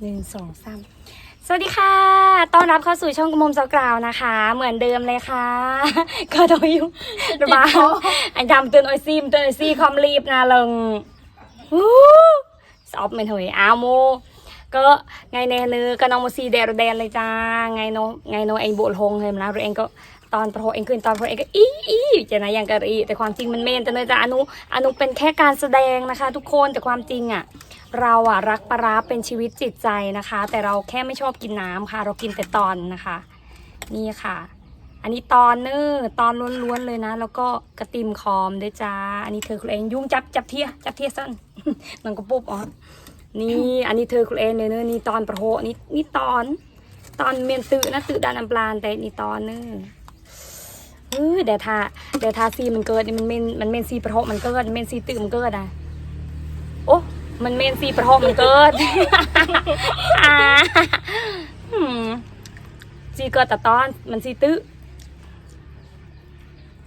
หนึ่งสองสามสวัสดีค่ะ ต้อนรับเข้าสู่ช่องกระมมสาวกล่าวนะคะ เหมือนเดิมเลยค่ะ ก็โดยอยู่ระบาอันทำเตือนไอซีมเตือนไอซีความรีบนะลงฮู้สอบไม่ถอยอ้าวโมก็ไงแน่เนื้อก็น้องโมซีเดรแดนเลยจ้า ไงโนไงโนเองโบลฮงเห็นแล้วเองก็ตอนโปรเองขึ้นตอนโปรเองก็อีอีจะนะยังกะอีแต่ความจริงมันเมนแต่เนยจ้าอนุอนุเป็นแค่การแสดงนะคะ ทุกคนแต่ความจริงอะ เราอะรักปลาร้าเป็นชีวิตจิตใจนะคะ แต่เราแค่ไม่ชอบกินน้ำค่ะ เรากินแต่ตอนนะคะ นี่ค่ะ อันนี้ตอนเนอตอนล้วนๆเลยนะ แล้วก็กระติมคอมด้วยจ้า อันนี้เธอคุณเองยุ่งจับจับเทียจับเทียสั้นนังก็ปุ๊บอ๋อนี่อันนี้เธอคุณเองเลยเนอนี่ตอนประโหนี่นี่ตอน ตอนเมียนตือนะตือดานอัมปลานแต่นี่ตอนเนอเออเดี๋ยวทาเดี๋ยวทาซีมันเกิดนี่มันเมนมันเมนซีประโหมันเกิดเมนซีตือมันเกิดอะโอ้ มันเมนซีประทองมันเกิดอ่าหืมซีเกิดแต่ตอนมันซีตื้อ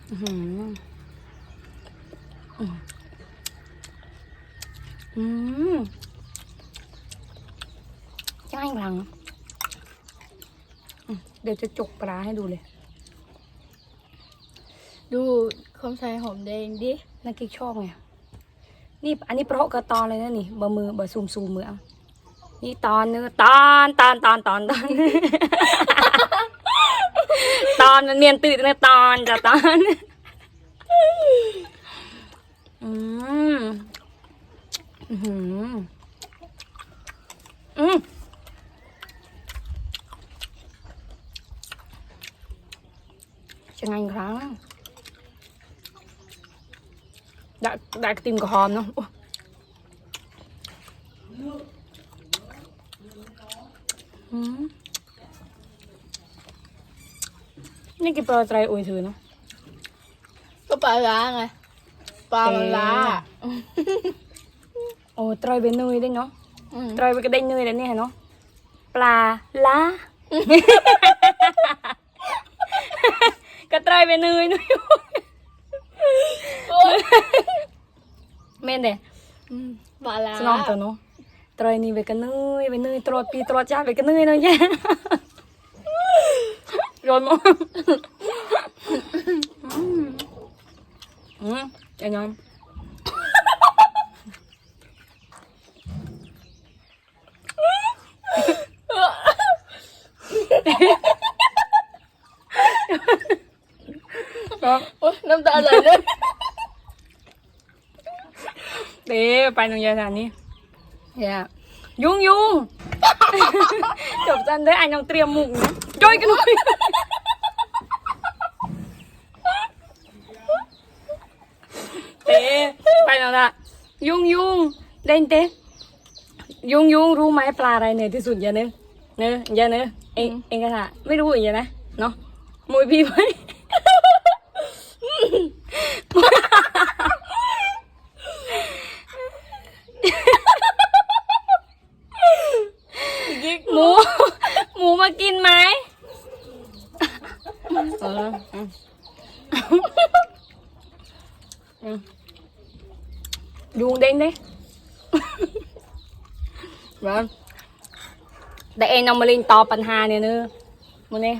อื้อหืออืมจ้างหลัง เดี๋ยวจะจกปลาให้ดูเลย ดูความใส่หอมแดงดินักกิ๊กชอบไง นี่อันนี้เพราะกระตอนเลยนะนี่บะมือบะซูมซูมมือเอานี่ตอนเนื้อตอนตอนตอนตอนตอนตอนมันเมียนตื่นเนื้อตอนจ้ะตอนอืมอืมจะไงอีกครั้ง đã đã tìm có hòm không Ủa. Ừ. นี่กี่ปลาไตรอุยถือเนาะก็ปลาล้าไงปลามันล้าโอ้ไตรเป็นเนยได้เนาะอืมไตรเป็นกระเด้งเนยได้เนี่ยเนาะปลาล้ากระไตรเป็นเนยเนย មែនទេបាឡាស្នំទៅនោះត្រីនេះវាកនឿយវានឿយទ្រត់ពីទ្រត់ចាស់វាកនឿយនោះចាយល់មកអឺចាញ៉ាំអូនំតាឡើយ ตรอดจ้าเป็นกระเนยเนาะจ้ะร้องยังไงก็โอ๊ยน้ำตาไหลเลยเด้ไปโรงเรียนอันนี้อย่ายุ่งยุ่งจบจันได้อันยังเตรียมหมุกนะจอยกันหน่อยเต้ไปแล้วนะยุ่งยุ่งเล่นเต้ยุ่งยุ่งรู้ไหมปลาอะไรเหนื่อยที่สุดอย่าเนื้อเนื้ออย่าเนื้อเองเองก็ถามไม่รู้อีกอย่านะเนาะมวยพี่ไหม ยิก หมู หมูมากินไหม เอออืมอืมยุงเด้งเด้ rồi để em nông lên to ปัญหาเนี่ยเนอะมันเนี่ย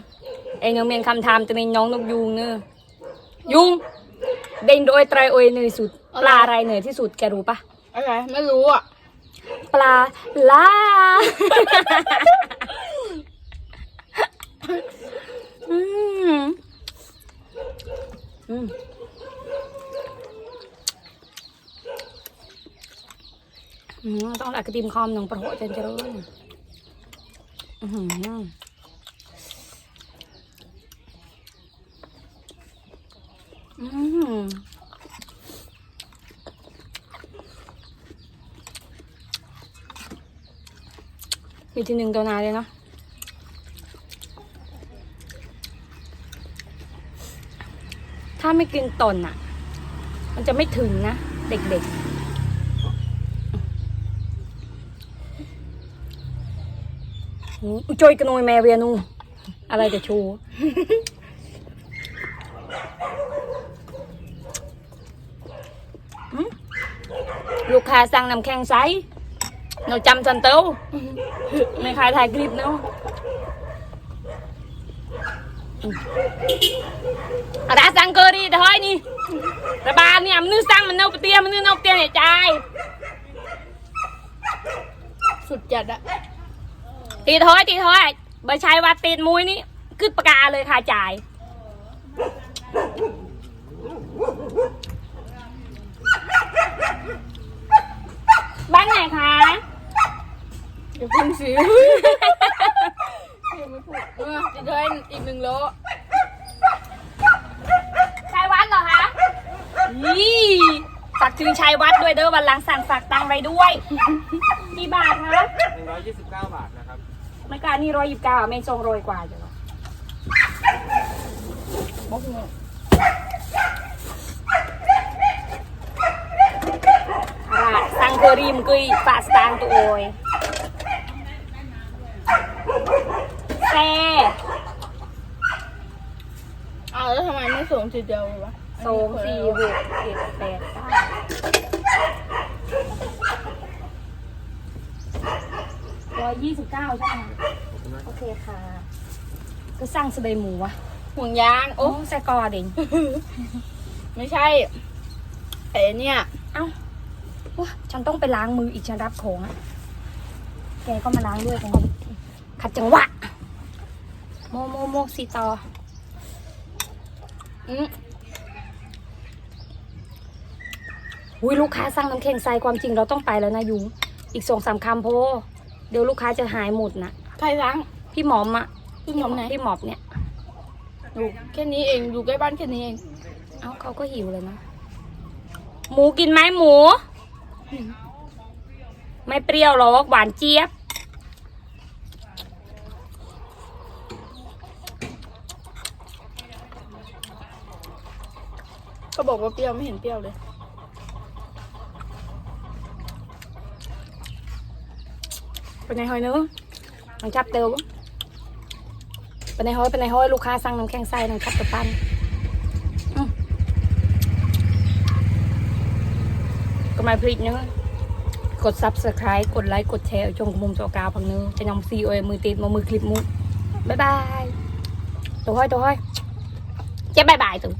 เองยังมีคำถามจะมีน้องนกยุงเนอะยุงเด้งโดยไตรโอยเหนื่อยสุดปลาอะไรเหนื่อยที่สุดแกรู้ปะอะไรไม่รู้อะ ปลาล่า อืม อืมต้องหลักกระติมคอมหนังประโหจนเจริญอือหืออืมมีทีหนึ่งตัวนาเลยเนาะ ถ้าไม่กินตนอะ มันจะไม่ถึงนะ เด็กๆจอยกระนวยแมวเวียนู อะไรจะชู ลูกค้าสั่งน้ำแข็งใสเราจำจันเต้าไม่ขายถ่ายคลิปเนาะ ร้านสังเกอรีเฮ้ยนี่ระบาดเนี่ยมันนึกสั่งมันเน่าเตียมันนึกเน่าเตียเนี่ยใจายสุดจัดอะตีเฮ้ยตีเฮ้ยใบชายวัดตีนมุ้ยนี่ขึ้นประกาเลยค่ะจ่ายบ้านไหนคะอย่าเพิ่งซื้อยัง ไม่พูดเออจะได้อีกหนึ่งโลชายวัดเหรอคะนี่ฝากถึงชายวัดด้วยเด้อวันหลังสั่งฝากตังค์ไว้ด้วยกี่บาทคะ129 บาทนะครับไม่กล้านี่ร้อยยิบเก้าไม่ทรงโรยกว่าจ้ะบ่หูอ่าสั่งเคอรีมกุยฝากสตางค์ตัวโอย แซ่อ้าแล้วทำไมไม่ส่งทีเดียววะสองสี่หกเจ็ดแปดเก้าร้อยยี่สิบเก้าใช่ไหมโอเคค่ะ ก็สั่งสะเดยหมูวะห่วงยาง โอ้โอ้ใส่กอเด่งไม่ใช่ไอ้เนี่ยเอ้าว้าฉันต้องไปล้างมืออีกฉันรับของอะแกก็มาล้างด้วยกันขัดจังหวะ โมโมโมสีต่ออืมอุ้ยลูกค้าสั่งน้ำแข็งใส่ความจริงเราต้องไปแล้วนะยุงอีกสองสามคำโพเดี๋ยวลูกค้าจะหายหมดนะใครล้างพี่หมอมอะพี่หมอมไหนพี่หมอบเนี่ยอยู่แค่นี้เองอยู่ใกล้บ้านแค่นี้เองเอ้าเขาก็หิวเลยนะหมูกินไหมหมู ไม่เปรี้ยวหรอกหวานเจี๊ยบ ก็บอกว่าเปรี้ยวไม่เห็นเปรี้ยวเลย เป็นไงฮอยเนื้อะนังจับเตียวเป็นไงฮอยเป็นไงฮอยลูกค้าสั่งน้ำแข็งใส่นังจับตัวปั้นก็มาพริกเนื้อกด subscribe กดไลค์กดแชร์จงกระมุมตัวกาวพังเนื้อจะนำซีโอมือติดมามือคลิปมุกบ๊ายบายตัวห้อยตัวห้อยเจ๊บายบายตัว